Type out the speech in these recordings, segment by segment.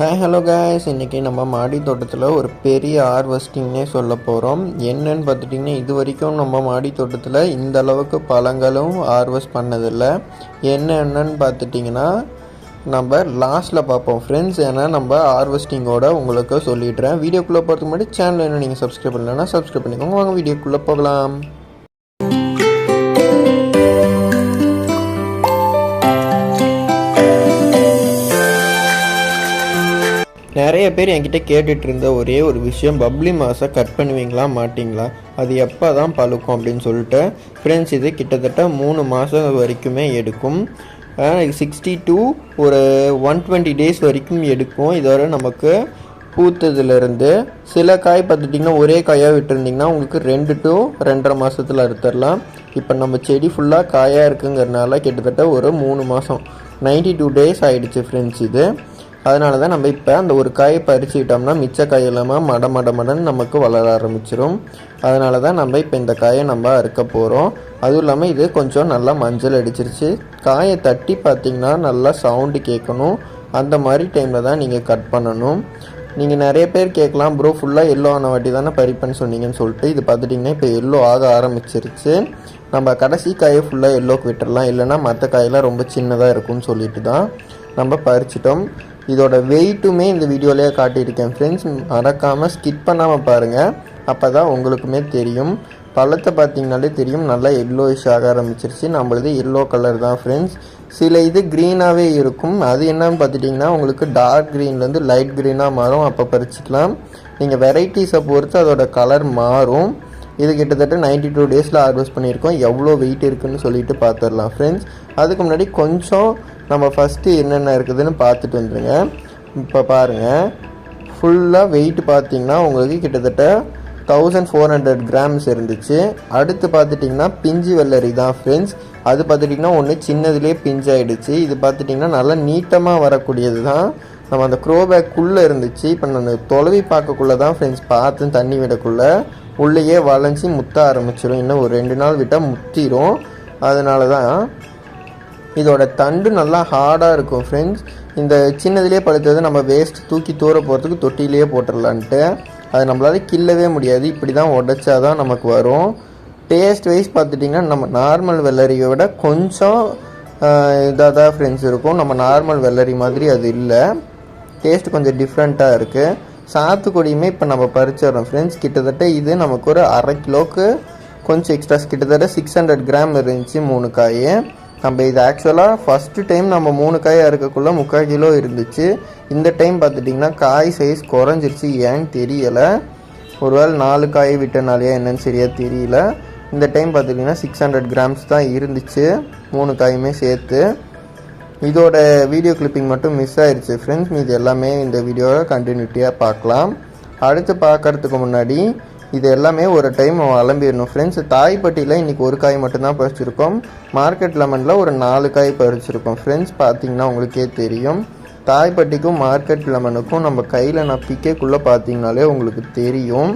Hi hello guys. இன்றைக்கி நம்ம மாடி தோட்டத்தில் ஒரு பெரிய ஹார்வெஸ்டிங்னே சொல்ல போகிறோம் என்னன்னு பார்த்துட்டிங்கன்னா இது வரைக்கும் நம்ம மாடி தோட்டத்தில் இந்த அளவுக்கு பழங்களும் ஹார்வெஸ்ட் பண்ணதில்லை. என்ன என்னன்னு பார்த்துட்டிங்கன்னா நம்ம லாஸ்ட்டில் பார்ப்போம். ஃப்ரெண்ட்ஸ் ஏன்னா நம்ம ஹார்வெஸ்டிங்கோட உங்களுக்கு சொல்லிடுறேன். வீடியோக்குள்ளே போகிறதுக்கு முன்னாடி சேனல் என்ன நீங்கள் சப்ஸ்கிரைப் பண்ணலன்னா சப்ஸ்கிரைப் பண்ணிக்கோங்க. வாங்க வீடியோக்குள்ளே போகலாம். நிறைய பேர் என்கிட்ட கேட்டுட்டு இருந்த ஒரே ஒரு விஷயம் பப்ளி மாஸை கட் பண்ணுவீங்களா மாட்டிங்களா? அது எப்போ தான் பழுக்கும்? அப்படின்னு சொல்லிட்டு ஃப்ரெண்ட்ஸ் இது கிட்டத்தட்ட மூணு மாதம் வரைக்குமே எடுக்கும். சிக்ஸ்டி டூ ஒரு ஒன் டுவெண்ட்டி டேஸ் வரைக்கும் எடுக்கும். இதோட நமக்கு பூத்ததுலேருந்து சில காய் பார்த்துட்டிங்கன்னா ஒரே காயாக விட்டுருந்திங்கன்னா உங்களுக்கு ரெண்டு டு ரெண்டரை மாதத்தில் அறுத்துடலாம். இப்போ நம்ம செடி ஃபுல்லாக காயாக இருக்குங்கிறனால கிட்டத்தட்ட ஒரு மூணு மாதம் 92 டூ டேஸ் ஆகிடுச்சு ஃப்ரெண்ட்ஸ் இது. அதனால தான் நம்ம இப்போ அந்த ஒரு காயை பறிச்சுக்கிட்டோம்னா மிச்ச காய் இல்லாமல் மட மட மடன்னு நமக்கு வளர ஆரம்பிச்சிடும் அதனால தான் நம்ம இப்போ இந்த காயை நம்ம அறுக்க போகிறோம் அதுவும் இல்லாமல் இது கொஞ்சம் நல்லா மஞ்சள் அடிச்சிருச்சு. காயை தட்டி பார்த்தீங்கன்னா நல்லா சவுண்டு கேட்கணும். அந்த மாதிரி டைமில் தான் நீங்கள் கட் பண்ணணும். நீங்கள் நிறைய பேர் கேட்கலாம் ப்ரோ ஃபுல்லாக எல்லோ ஆன வாட்டி தானே பறிப்பேன்னு சொன்னீங்கன்னு சொல்லிட்டு இது பார்த்துட்டிங்கன்னா இப்போ எல்லோ ஆக ஆரம்பிச்சிருச்சு. நம்ம கடைசி காயை ஃபுல்லாக எல்லோக்கு விட்டுடலாம் இல்லைன்னா மற்ற காயெல்லாம் ரொம்ப சின்னதாக இருக்கும்னு சொல்லிட்டு தான் நம்ம பறிச்சிட்டோம். இதோட வெயிட்டுமே இந்த வீடியோலேயே காட்டியிருக்கேன். ஃப்ரெண்ட்ஸ் மறக்காமல் ஸ்கிப் பண்ணாமல் பாருங்கள் அப்போ தான் உங்களுக்குமே தெரியும். பழத்தை பார்த்தீங்கனாலே தெரியும். நல்லா எல்லோயிஷ் ஆக ஆரம்பிச்சிருச்சு. நம்மளது எல்லோ கலர் தான் ஃப்ரெண்ட்ஸ் சில இது க்ரீனாகவே இருக்கும். அது என்னன்னு பார்த்துட்டிங்கன்னா உங்களுக்கு டார்க் க்ரீன்லேருந்து லைட் க்ரீனாக மாறும். அப்போ பறிச்சிக்கலாம். நீங்கள் வெரைட்டிஸை பொறுத்து அதோட கலர் மாறும். இது கிட்டத்தட்ட 92 டூ டேஸில் ஹார்வெஸ்ட் பண்ணியிருக்கோம். எவ்வளோ வெயிட் இருக்குதுன்னு சொல்லிட்டு பார்த்துடலாம் ஃப்ரெண்ட்ஸ் அதுக்கு முன்னாடி கொஞ்சம் நம்ம ஃபஸ்ட்டு என்னென்ன இருக்குதுன்னு பார்த்துட்டு வந்துடுங்க இப்போ பாருங்கள் ஃபுல்லாக வெயிட் பார்த்தீங்கன்னா உங்களுக்கு கிட்டத்தட்ட தௌசண்ட் ஃபோர் ஹண்ட்ரட் கிராம்ஸ் இருந்துச்சு. அடுத்து பார்த்துட்டிங்கன்னா பிஞ்சு வெள்ளரி தான் ஃப்ரெண்ட்ஸ் அது பார்த்துட்டிங்கன்னா ஒன்று சின்னதுலேயே பிஞ்சாயிடுச்சு. இது பார்த்துட்டிங்கன்னா நல்லா நீட்டமாக வரக்கூடியது தான். நம்ம அந்த க்ரோ பேக்குள்ளே இருந்துச்சு. இப்போ நான் தொலைவி பார்க்கக்குள்ளே தான் ஃப்ரெண்ட்ஸ் பார்த்து தண்ணி விடக்குள்ளே உள்ளேயே வளைஞ்சி முத்த ஆரம்பிச்சிடும் இன்னும் ஒரு ரெண்டு நாள் விட்டால் முத்திரும். அதனால தான் இதோட தண்டு நல்லா ஹார்டாக இருக்கும் ஃப்ரெண்ட்ஸ் இந்த சின்னதுலேயே பழுத்தது நம்ம வேஸ்ட் தூக்கி தூர போகிறதுக்கு தொட்டிலேயே போட்டுடலான்ட்டு அது நம்மளால கிள்ளவே முடியாது. இப்படி தான் உடைச்சா தான் நமக்கு வரும். டேஸ்ட் வைஸ் பார்த்துட்டிங்கன்னா நம்ம நார்மல் வெள்ளரியை விட கொஞ்சம் இதாக தான் ஃப்ரெண்ட்ஸ் இருக்கும். நம்ம நார்மல் வெள்ளரி மாதிரி அது இல்லை. டேஸ்ட் கொஞ்சம் டிஃப்ரெண்ட்டாக இருக்குது சாத்துக்குடியுமே இப்போ நம்ம பறிச்சிடுறோம் ஃப்ரெண்ட்ஸ் கிட்டத்தட்ட இது நமக்கு ஒரு அரை கிலோக்கு கொஞ்சம் எக்ஸ்ட்ரா கிட்டத்தட்ட சிக்ஸ் ஹண்ட்ரட் கிராம் இருந்துச்சு மூணு காய். நம்ம இது ஆக்சுவலாக ஃபஸ்ட்டு டைம் நம்ம மூணு காய் அறுக்கக்குள்ளே முக்கால் கிலோ இருந்துச்சு. இந்த டைம் பார்த்துட்டிங்கன்னா காய் சைஸ் குறைஞ்சிருச்சு. ஏன்னு தெரியலை. ஒருவேளை நாலு காய் விட்டனாலேயே என்னன்னு சரியாக தெரியல. இந்த டைம் பார்த்துட்டிங்கன்னா சிக்ஸ் ஹண்ட்ரட் கிராம்ஸ் தான் இருந்துச்சு. மூணு காயுமே சேர்த்து. இதோட வீடியோ கிளிப்பிங் மட்டும் மிஸ் ஆயிடுச்சு ஃப்ரெண்ட்ஸ் மீது எல்லாமே இந்த வீடியோவை கண்டினியூட்டியாக பார்க்கலாம். அடுத்து பார்க்கறதுக்கு முன்னாடி இது எல்லாமே ஒரு டைம் அலம்பிடணும். ஃப்ரெண்ட்ஸ் தாய்ப்பட்டியில் இன்றைக்கி ஒரு காய் மட்டும்தான் பறிச்சிருக்கோம். மார்க்கெட் லெமனில் ஒரு நாலு காய் பறிச்சிருக்கோம். ஃப்ரெண்ட்ஸ் பார்த்தீங்கன்னா உங்களுக்கே தெரியும். தாய்ப்பட்டிக்கும் மார்க்கெட் லெமனுக்கும் நம்ம கையில் நான் பிக்கேக்குள்ளே பார்த்தீங்கனாலே உங்களுக்கு தெரியும்.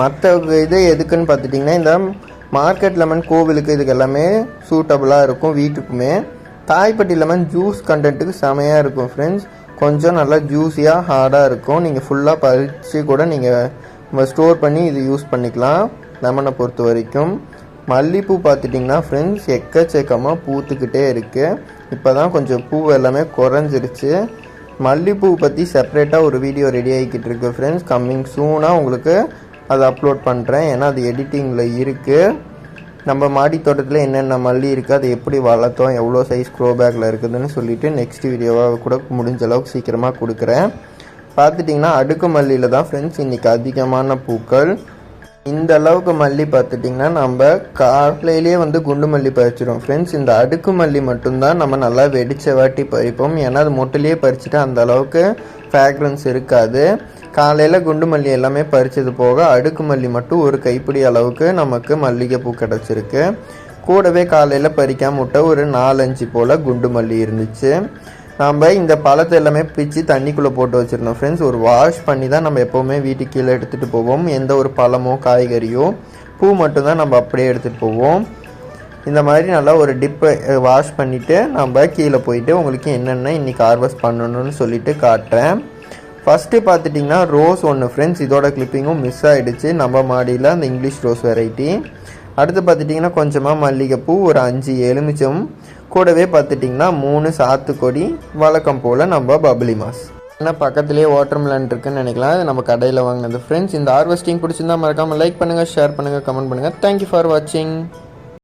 மற்ற இது எதுக்குன்னு பார்த்துட்டிங்கன்னா இந்த மார்க்கெட் லெமன் கோவிலுக்கு இதுக்கு எல்லாமே சூட்டபுளாக இருக்கும் வீட்டுக்குமே. தாய்ப்பட்டி லெமன் ஜூஸ் கண்டென்ட்டுக்கு செமையாக இருக்கும் ஃப்ரெண்ட்ஸ் கொஞ்சம் நல்லா ஜூஸியாக ஹார்டாக இருக்கும். நீங்கள் ஃபுல்லாக பறித்து கூட நீங்கள் ஸ்டோர் பண்ணி இது யூஸ் பண்ணிக்கலாம். லெமனை பொறுத்த வரைக்கும். மல்லிப்பூ பார்த்துட்டிங்கன்னா ஃப்ரெண்ட்ஸ் எக்கச்சக்கமாக பூத்துக்கிட்டே இருக்குது இப்போ தான் கொஞ்சம் பூ எல்லாமே குறைஞ்சிருச்சு. மல்லிப்பூ பற்றி செப்பரேட்டாக ஒரு வீடியோ ரெடி ஆகிக்கிட்டு இருக்கு ஃப்ரெண்ட்ஸ் கம்மிங் சூனாக உங்களுக்கு அதை அப்லோட் பண்ணுறேன் ஏன்னா அது எடிட்டிங்கில் இருக்குது நம்ம மாடி தோட்டத்தில் என்னென்ன மல்லி இருக்குது அதை எப்படி வளர்த்தோம் எவ்வளோ சைஸ் க்ரோ பேக்கில் இருக்குதுன்னு சொல்லிவிட்டு நெக்ஸ்ட் வீடியோவாக கூட முடிஞ்ச அளவுக்கு சீக்கிரமாக கொடுக்குறேன். பார்த்துட்டிங்கன்னா அடுக்கு மல்லியில் தான் ஃப்ரெண்ட்ஸ் இன்றைக்கி அதிகமான பூக்கள். இந்த அளவுக்கு மல்லி பார்த்துட்டிங்கன்னா நம்ம காலையிலேயே வந்து குண்டு மல்லி பறிச்சிடும் ஃப்ரெண்ட்ஸ் இந்த அடுக்கு மல்லி மட்டும்தான் நம்ம நல்லா வெடிச்ச வாட்டி பறிப்போம். ஏன்னா அது மொட்டிலேயே பறிச்சுட்டு அந்த அளவுக்கு ஃப்ராக்ரன்ஸ் இருக்காது. காலையில் குண்டு மல்லி எல்லாமே பறித்தது போக அடுக்கு மல்லி மட்டும் ஒரு கைப்பிடி அளவுக்கு நமக்கு மல்லிகைப்பூ கிடச்சிருக்கு. கூடவே காலையில் பறிக்காம விட்ட ஒரு நாலஞ்சு போல் குண்டு மல்லி இருந்துச்சு. நம்ம இந்த பழத்தை எல்லாமே பிச்சு தண்ணிக்குள்ளே போட்டு வச்சுருந்தோம் ஃப்ரெண்ட்ஸ் ஒரு வாஷ் பண்ணி தான் நம்ம எப்போவுமே வீட்டுக்கு கீழே எடுத்துகிட்டு போவோம். எந்த ஒரு பழமோ காய்கறியோ பூ மட்டும்தான் நம்ம அப்படியே எடுத்துகிட்டு போவோம். இந்த மாதிரி நல்லா ஒரு டிப்பை வாஷ் பண்ணிவிட்டு நம்ம கீழே போயிட்டு உங்களுக்கு என்னென்ன இன்றைக்கி ஹார்வெஸ்ட் பண்ணணும்னு சொல்லிட்டு காட்டுறேன். ஃபஸ்ட்டு பார்த்துட்டிங்கன்னா ரோஸ் ஒன்று ஃப்ரெண்ட்ஸ் இதோட கிளிப்பிங்கும் மிஸ் ஆகிடுச்சு நம்ம மாடியில் அந்த இங்கிலீஷ் ரோஸ் வெரைட்டி அடுத்து பார்த்துட்டிங்கன்னா கொஞ்சமாக மல்லிகைப்பூ ஒரு அஞ்சு எலுமிச்சம். கூடவே பார்த்துட்டிங்கன்னா மூணு சாத்துக்கொடி வழக்கம் போல் நம்ம பப்ளி மாஸ் ஏன்னா பக்கத்துலேயே வாட்டர்மெலன் இருக்குன்னு நினைக்கலாம். அது நம்ம கடையில் வாங்கினது. ஃப்ரெண்ட்ஸ் இந்த ஹார்வெஸ்டிங் பிடிச்சிருந்தா மறக்காமல் லைக் பண்ணுங்கள் ஷேர் பண்ணுங்கள் கமெண்ட் பண்ணுங்கள் தேங்க்யூ ஃபார் வாட்சிங்